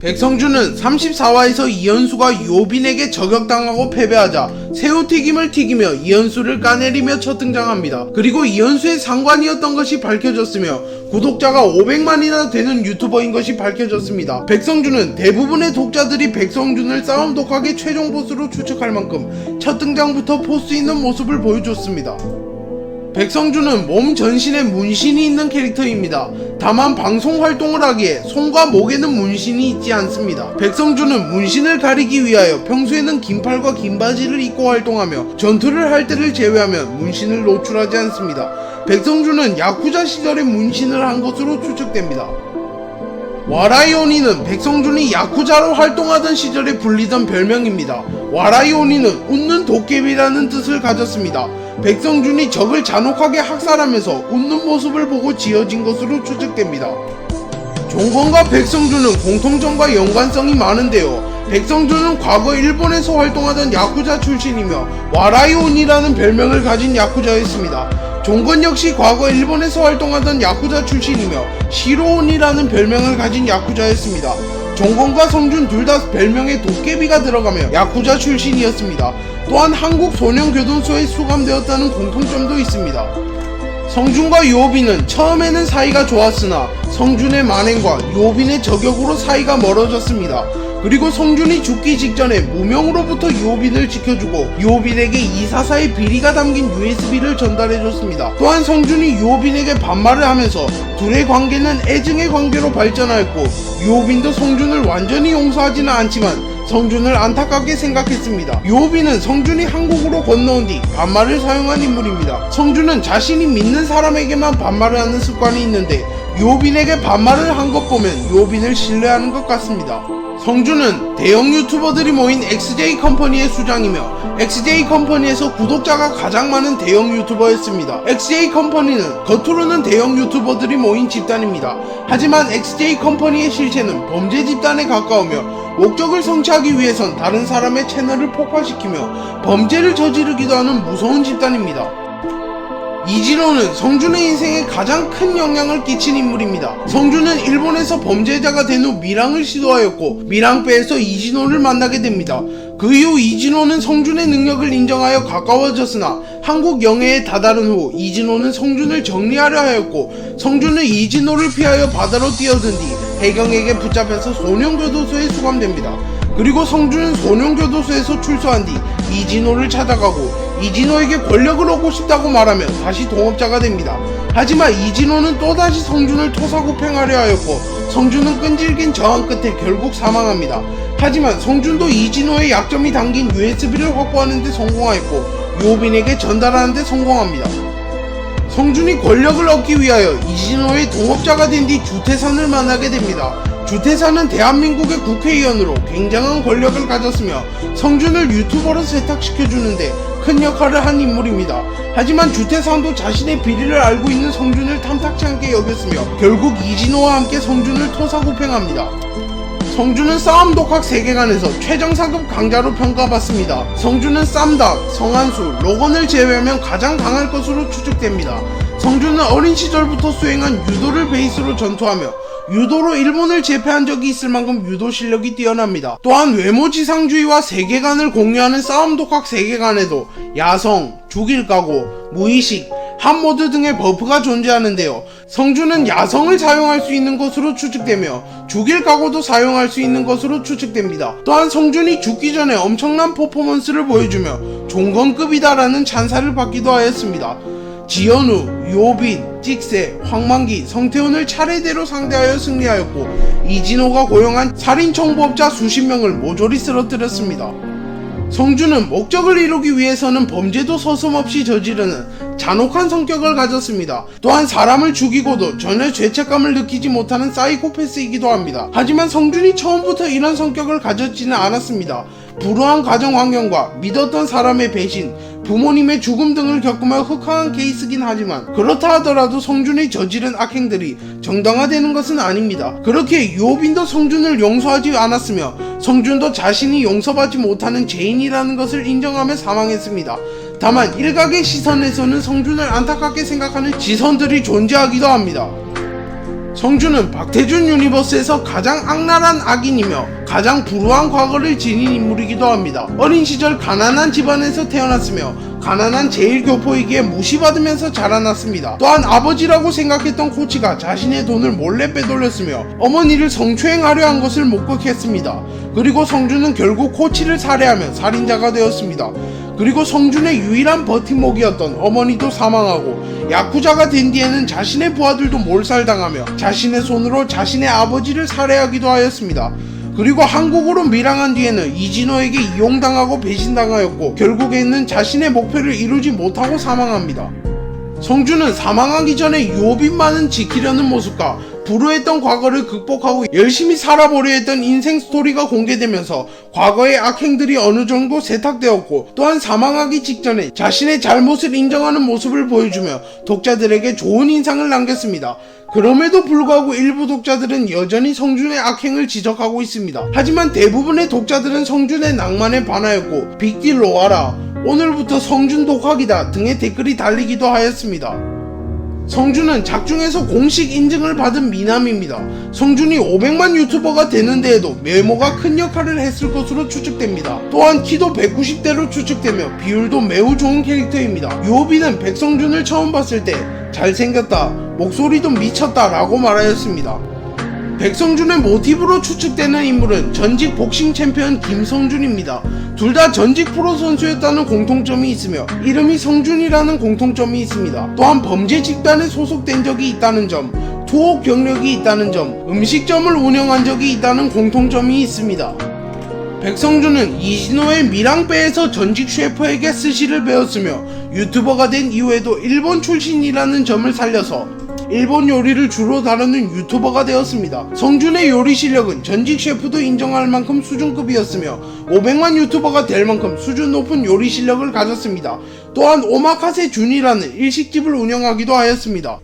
백성준은 34화에서 이현수가 요빈에게 저격당하고 패배하자 새우튀김을 튀기며 이현수를 까내리며 첫 등장합니다. 그리고 이현수의 상관이었던 것이 밝혀졌으며 구독자가 500만이나 되는 유튜버인 것이 밝혀졌습니다. 백성준은 대부분의 독자들이 백성준을 싸움 독학의 최종 보스로 추측할 만큼 첫 등장부터 포스 있는 모습을 보여줬습니다. 백성준은 몸 전신에 문신이 있는 캐릭터입니다. 다만 방송 활동을 하기에 손과 목에는 문신이 있지 않습니다. 백성준은 문신을 가리기 위하여 평소에는 긴 팔과 긴 바지를 입고 활동하며 전투를 할 때를 제외하면 문신을 노출하지 않습니다. 백성준은 야쿠자 시절에 문신을 한 것으로 추측됩니다. 와라이오니는 백성준이 야쿠자로 활동하던 시절에 불리던 별명입니다. 와라이오니는 웃는 도깨비라는 뜻을 가졌습니다. 백성준이 적을 잔혹하게 학살하면서 웃는 모습을 보고 지어진 것으로 추측됩니다. 종건과 백성준은 공통점과 연관성이 많은데요. 백성준은 과거 일본에서 활동하던 야쿠자 출신이며 와라이온이라는 별명을 가진 야쿠자였습니다. 종건 역시 과거 일본에서 활동하던 야쿠자 출신이며 시로온이라는 별명을 가진 야쿠자였습니다. 종건과 성준 둘 다 별명에 도깨비가 들어가며 야쿠자 출신이었습니다. 또한 한국 소년교도소에 수감되었다는 공통점도 있습니다. 성준과 요빈은 처음에는 사이가 좋았으나 성준의 만행과 요빈의 저격으로 사이가 멀어졌습니다. 그리고 성준이 죽기 직전에 무명으로부터 요빈을 지켜주고 요빈에게 이사사의 비리가 담긴 USB를 전달해줬습니다. 또한 성준이 요빈에게 반말을 하면서 둘의 관계는 애증의 관계로 발전하였고 요빈도 성준을 완전히 용서하지는 않지만 성준을 안타깝게 생각했습니다. 요비는 성준이 한국으로 건너온 뒤 반말을 사용한 인물입니다. 성준은 자신이 믿는 사람에게만 반말을 하는 습관이 있는데 요빈에게 반말을 한 것 보면 요빈을 신뢰하는 것 같습니다. 성준은 대형 유튜버들이 모인 XJ 컴퍼니의 수장이며 XJ 컴퍼니에서 구독자가 가장 많은 대형 유튜버였습니다. XJ 컴퍼니는 겉으로는 대형 유튜버들이 모인 집단입니다. 하지만 XJ 컴퍼니의 실체는 범죄 집단에 가까우며 목적을 성취하기 위해선 다른 사람의 채널을 폭파시키며 범죄를 저지르기도 하는 무서운 집단입니다. 이진호는 성준의 인생에 가장 큰 영향을 끼친 인물입니다. 성준은 일본에서 범죄자가 된 후 밀항을 시도하였고 밀항배에서 이진호를 만나게 됩니다. 그 이후 이진호는 성준의 능력을 인정하여 가까워졌으나 한국 영해에 다다른 후 이진호는 성준을 정리하려 하였고 성준은 이진호를 피하여 바다로 뛰어든 뒤 해경에게 붙잡혀서 소년교도소에 수감됩니다. 그리고 성준은 소년교도소에서 출소한 뒤 이진호를 찾아가고 이진호에게 권력을 얻고 싶다고 말하며 다시 동업자가 됩니다. 하지만 이진호는 또다시 성준을 토사구팽하려 하였고 성준은 끈질긴 저항 끝에 결국 사망합니다. 하지만 성준도 이진호의 약점이 담긴 USB를 확보하는 데 성공하였고 요빈에게 전달하는 데 성공합니다. 성준이 권력을 얻기 위하여 이진호의 동업자가 된 뒤 주태산을 만나게 됩니다. 주태산은 대한민국의 국회의원으로 굉장한 권력을 가졌으며 성준을 유튜버로 세탁시켜주는데 큰 역할을 한 인물입니다. 하지만 주태산도 자신의 비리를 알고 있는 성준을 탐탁치 않게 여겼으며 결국 이진호와 함께 성준을 토사구팽합니다. 성준은 싸움 독학 세계관에서 최정상급 강자로 평가받습니다. 성준은 쌈닭, 성한수, 로건을 제외하면 가장 강할 것으로 추측됩니다. 성준은 어린 시절부터 수행한 유도를 베이스로 전투하며 유도로 일본을 제패한 적이 있을 만큼 유도 실력이 뛰어납니다. 또한 외모지상주의와 세계관을 공유하는 싸움 독학 세계관에도 야성, 죽일 각오, 무의식, 한모드 등의 버프가 존재하는데요. 성주는 야성을 사용할 수 있는 것으로 추측되며 죽일 각오도 사용할 수 있는 것으로 추측됩니다. 또한 성준이 죽기 전에 엄청난 퍼포먼스를 보여주며 종건급이다라는 찬사를 받기도 하였습니다. 지연우, 요빈, 찍새, 황만기, 성태훈을 차례대로 상대하여 승리하였고 이진호가 고용한 살인청부업자 수십 명을 모조리 쓰러뜨렸습니다. 성주는 목적을 이루기 위해서는 범죄도 서슴없이 저지르는 잔혹한 성격을 가졌습니다. 또한 사람을 죽이고도 전혀 죄책감을 느끼지 못하는 사이코패스이기도 합니다. 하지만 성준이 처음부터 이런 성격을 가졌지는 않았습니다. 불우한 가정 환경과 믿었던 사람의 배신, 부모님의 죽음 등을 겪으며 흑화한 케이스긴 하지만 그렇다 하더라도 성준이 저지른 악행들이 정당화되는 것은 아닙니다. 그렇게 요빈도 성준을 용서하지 않았으며 성준도 자신이 용서받지 못하는 죄인이라는 것을 인정하며 사망했습니다. 다만 일각의 시선에서는 성준을 안타깝게 생각하는 지선들이 존재하기도 합니다. 성준은 박태준 유니버스에서 가장 악랄한 악인이며 가장 불우한 과거를 지닌 인물이기도 합니다. 어린 시절 가난한 집안에서 태어났으며 가난한 제일교포에게 무시받으면서 자라났습니다. 또한 아버지라고 생각했던 코치가 자신의 돈을 몰래 빼돌렸으며 어머니를 성추행하려 한 것을 목격했습니다. 그리고 성준은 결국 코치를 살해하며 살인자가 되었습니다. 그리고 성준의 유일한 버팀목이었던 어머니도 사망하고 야쿠자가 된 뒤에는 자신의 부하들도 몰살당하며 자신의 손으로 자신의 아버지를 살해하기도 하였습니다. 그리고 한국으로 밀항한 뒤에는 이진호에게 이용당하고 배신당하였고 결국에는 자신의 목표를 이루지 못하고 사망합니다. 성준은 사망하기 전에 유업인만은 지키려는 모습과 불우했던 과거를 극복하고 열심히 살아보려 했던 인생 스토리가 공개되면서 과거의 악행들이 어느 정도 세탁되었고 또한 사망하기 직전에 자신의 잘못을 인정하는 모습을 보여주며 독자들에게 좋은 인상을 남겼습니다. 그럼에도 불구하고 일부 독자들은 여전히 성준의 악행을 지적하고 있습니다. 하지만 대부분의 독자들은 성준의 낭만에 반하였고 빅딜로 와라 오늘부터 성준 독학이다 등의 댓글이 달리기도 하였습니다. 성준은 작중에서 공식 인증을 받은 미남입니다. 성준이 500만 유튜버가 되는 데에도 외모가 큰 역할을 했을 것으로 추측됩니다. 또한 키도 190대로 추측되며 비율도 매우 좋은 캐릭터입니다. 유오비는 백성준을 처음 봤을 때 잘생겼다, 목소리도 미쳤다 라고 말하였습니다. 백성준의 모티브로 추측되는 인물은 전직 복싱 챔피언 김성준입니다. 둘 다 전직 프로 선수였다는 공통점이 있으며 이름이 성준이라는 공통점이 있습니다. 또한 범죄 집단에 소속된 적이 있다는 점, 투옥 경력이 있다는 점, 음식점을 운영한 적이 있다는 공통점이 있습니다. 백성준은 이진호의 미랑배에서 전직 셰프에게 스시를 배웠으며 유튜버가 된 이후에도 일본 출신이라는 점을 살려서 일본 요리를 주로 다루는 유튜버가 되었습니다. 성준의 요리 실력은 전직 셰프도 인정할 만큼 수준급이었으며 500만 유튜버가 될 만큼 수준 높은 요리 실력을 가졌습니다. 또한 오마카세 준이라는 일식집을 운영하기도 하였습니다.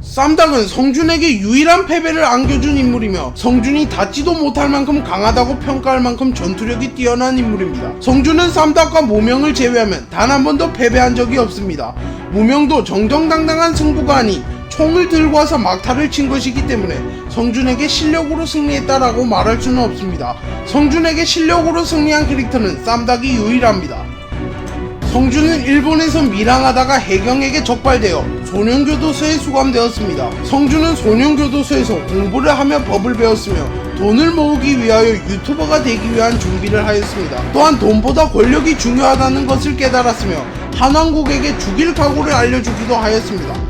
쌈닭은 성준에게 유일한 패배를 안겨준 인물이며 성준이 닿지도 못할 만큼 강하다고 평가할 만큼 전투력이 뛰어난 인물입니다. 성준은 쌈닭과 무명을 제외하면 단 한 번도 패배한 적이 없습니다. 무명도 정정당당한 승부가 아닌 총을 들고 와서 막타를 친 것이기 때문에 성준에게 실력으로 승리했다라고 말할 수는 없습니다. 성준에게 실력으로 승리한 캐릭터는 쌈닭이 유일합니다. 성준은 일본에서 밀항하다가 해경에게 적발되어 소년교도소에 수감되었습니다. 성준은 소년교도소에서 공부를 하며 법을 배웠으며 돈을 모으기 위하여 유튜버가 되기 위한 준비를 하였습니다. 또한 돈보다 권력이 중요하다는 것을 깨달았으며 한왕국에게 죽일 각오를 알려주기도 하였습니다.